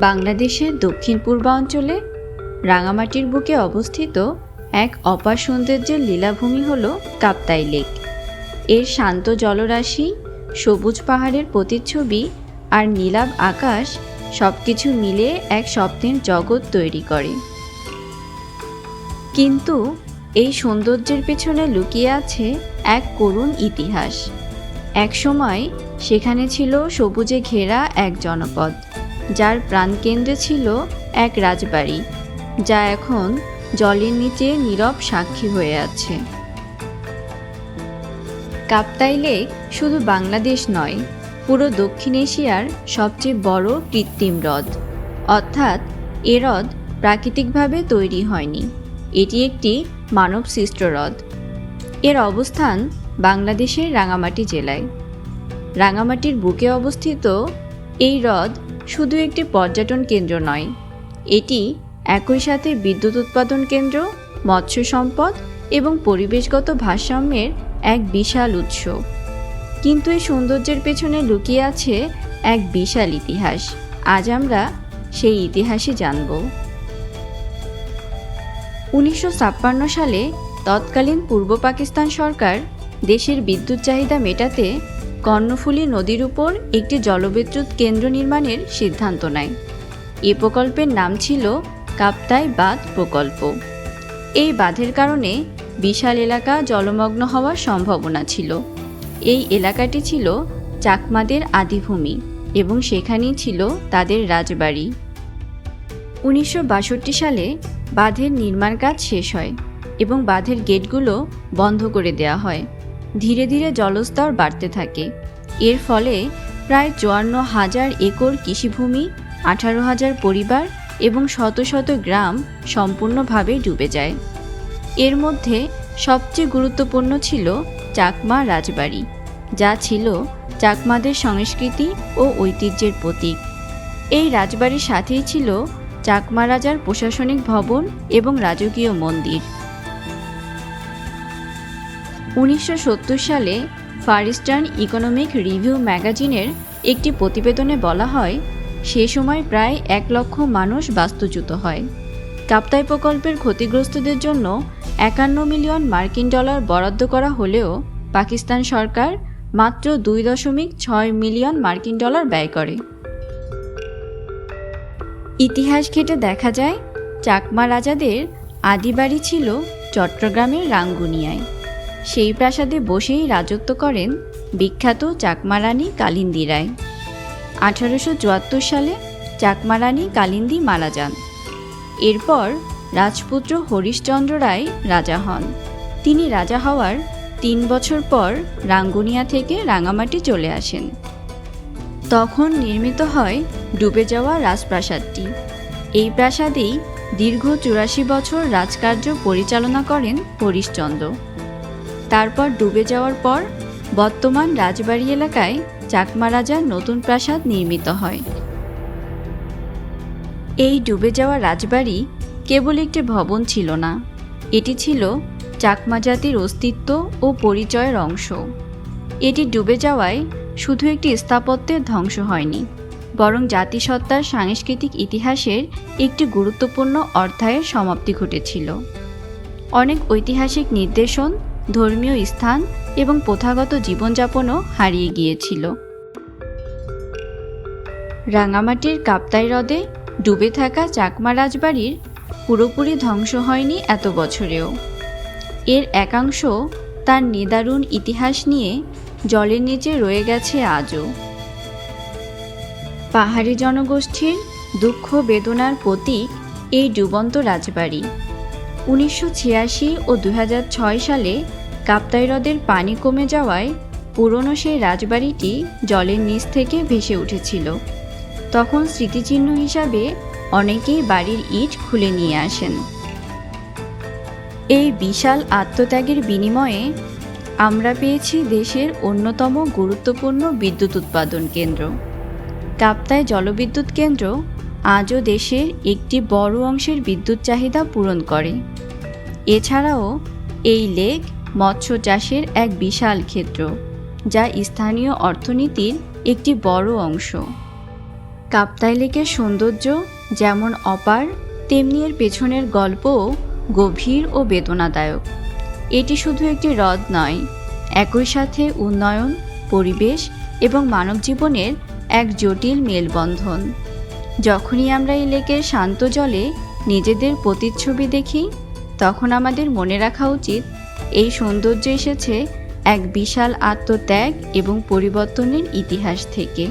বাংলাদেশের দক্ষিণ পূর্বাঞ্চলে রাঙামাটির বুকে অবস্থিত এক অপার সৌন্দর্যের লীলাভূমি হল কাপ্তাই লেক। এর শান্ত জলরাশি, সবুজ পাহাড়ের প্রতিচ্ছবি আর নীলাভ আকাশ সব কিছু মিলে এক স্বপ্নের জগৎ তৈরি করে। কিন্তু এই সৌন্দর্যের পেছনে লুকিয়ে আছে এক করুণ ইতিহাস। একসময় সেখানে ছিল সবুজে ঘেরা এক জনপদ। যার প্রাণকেন্দ্রে ছিল এক রাজবাড়ি, যা এখন জলের নিচে নীরব সাক্ষী হয়ে আছে। কাপ্তাই লেক শুধু বাংলাদেশ নয়, পুরো দক্ষিণ এশিয়ার সবচেয়ে বড় কৃত্রিম হ্রদ। অর্থাৎ এ হ্রদ প্রাকৃতিকভাবে তৈরি হয়নি, এটি একটি মানব সৃষ্ট হ্রদ। এর অবস্থান বাংলাদেশের রাঙামাটি জেলায়। রাঙামাটির বুকে অবস্থিত এই হ্রদ শুধু একটি পর্যটন কেন্দ্র নয়, এটি একই সাথে বিদ্যুৎ উৎপাদন কেন্দ্র, মৎস্য সম্পদ এবং পরিবেশগত ভারসাম্যের এক বিশাল উৎস। কিন্তু এই সৌন্দর্যের পেছনে লুকিয়ে আছে এক বিশাল ইতিহাস। আজ আমরা সেই ইতিহাসই জানব। উনিশশো ছাপ্পান্ন সালে তৎকালীন পূর্ব পাকিস্তান সরকার দেশের বিদ্যুৎ চাহিদা মেটাতে কর্ণফুলী নদীর উপর একটি জলবিদ্যুৎ কেন্দ্র নির্মাণের সিদ্ধান্ত নেয়। এ প্রকল্পের নাম ছিল কাপ্তাই বাঁধ প্রকল্প। এই বাঁধের কারণে বিশাল এলাকা জলমগ্ন হওয়ার সম্ভাবনা ছিল। এই এলাকাটি ছিল চাকমাদের আদিভূমি এবং সেখানেই ছিল তাদের রাজবাড়ি। উনিশশো বাষট্টি সালে বাঁধের নির্মাণ কাজ শেষ হয় এবং বাঁধের গেটগুলো বন্ধ করে দেওয়া হয়। ধীরে ধীরে জলস্তর বাড়তে থাকে। এর ফলে প্রায় চুয়ান্ন হাজার একর কৃষিভূমি, আঠারো হাজার পরিবার এবং শত শত গ্রাম সম্পূর্ণভাবে ডুবে যায়। এর মধ্যে সবচেয়ে গুরুত্বপূর্ণ ছিল চাকমা রাজবাড়ি, যা ছিল চাকমাদের সংস্কৃতি ও ঐতিহ্যের প্রতীক। এই রাজবাড়ির সাথেই ছিল চাকমা রাজার প্রশাসনিক ভবন এবং রাজকীয় মন্দির। উনিশশো সত্তর সালে ফার ইস্টার্ন ইকোনমিক রিভিউ ম্যাগাজিনের একটি প্রতিবেদনে বলা হয়, সে সময় প্রায় এক লক্ষ মানুষ বাস্তুচ্যুত হয়। কাপ্তাই প্রকল্পের ক্ষতিগ্রস্তদের জন্য একান্ন মিলিয়ন মার্কিন ডলার বরাদ্দ করা হলেও পাকিস্তান সরকার মাত্র দুই দশমিক ছয় মিলিয়ন মার্কিন ডলার ব্যয় করে। ইতিহাস ঘেটে দেখা যায়, চাকমা রাজাদের আদি বাড়ি ছিল চট্টগ্রামের রাঙ্গুনিয়ায়। সেই প্রাসাদে বসেই রাজত্ব করেন বিখ্যাত চাকমা রানী কালিন্দী রায়। আঠারোশো চুয়াত্তর সালে চাকমা রানী কালিন্দী মারা যান। এরপর রাজপুত্র হরিশচন্দ্র রায় রাজা হন। তিনি রাজা হওয়ার তিন বছর পর রাঙ্গুনিয়া থেকে রাঙামাটি চলে আসেন। তখন নির্মিত হয় ডুবে যাওয়া রাজপ্রাসাদটি। এই প্রাসাদেই দীর্ঘ চুরাশি বছর রাজকার্য পরিচালনা করেন হরিশচন্দ্র। তারপর ডুবে যাওয়ার পর বর্তমান রাজবাড়ি এলাকায় চাকমা রাজার নতুন প্রাসাদ নির্মিত হয়। এই ডুবে যাওয়া রাজবাড়ি কেবল একটি ভবন ছিল না, এটি ছিল চাকমা জাতির অস্তিত্ব ও পরিচয়ের অংশ। এটি ডুবে যাওয়ায় শুধু একটি স্থাপত্যের ধ্বংস হয়নি, বরং জাতিসত্তার সাংস্কৃতিক ইতিহাসের একটি গুরুত্বপূর্ণ অধ্যায়ের সমাপ্তি ঘটেছিল। অনেক ঐতিহাসিক নির্দেশন ধর্মীয় স্থান এবং প্রথাগত জীবনযাপনও হারিয়ে গিয়েছিল। রাঙামাটির কাপ্তাই হ্রদে ডুবে থাকা চাকমা রাজবাড়ির পুরোপুরি ধ্বংস হয়নি এত বছরেও। এর একাংশ তার নিদারুণ ইতিহাস নিয়ে জলের নিচে রয়ে গেছে আজও। পাহাড়ি জনগোষ্ঠীর দুঃখ বেদনার প্রতীক এই ডুবন্ত রাজবাড়ি। উনিশশো ছিয়াশি ও দু হাজার ছয় সালে কাপ্তাই হ্রদের পানি কমে যাওয়ায় পুরনো সেই রাজবাড়িটি জলের নিচ থেকে ভেসে উঠেছিল। তখন স্মৃতিচিহ্ন হিসাবে অনেকেই বাড়ির ইট খুলে নিয়ে আসেন। এই বিশাল আত্মত্যাগের বিনিময়ে আমরা পেয়েছি দেশের অন্যতম গুরুত্বপূর্ণ বিদ্যুৎ উৎপাদন কেন্দ্র। কাপ্তায় জলবিদ্যুৎ কেন্দ্র আজও দেশের একটি বড় অংশের বিদ্যুৎ চাহিদা পূরণ করে। এছাড়াও, এই লেক মৎস্য চাষের এক বিশাল ক্ষেত্র, যা স্থানীয় অর্থনীতির একটি বড় অংশ। কাপ্তাই লেকের সৌন্দর্য যেমন অপার, তেমনি এর পেছনের গল্পও গভীর ও বেদনাদায়ক। এটি শুধু একটি হ্রদ নয়, একই সাথে উন্নয়ন, পরিবেশ এবং মানব জীবনের এক জটিল মেলবন্ধন। যখনই আমরা এই লেকের শান্ত জলে নিজেদের প্রতিচ্ছবি দেখি তখন আমাদের মনে রাখা উচিত, এই সৌন্দর্য এসেছে এক বিশাল আত্মত্যাগ এবং পরিবর্তনের ইতিহাস থেকে।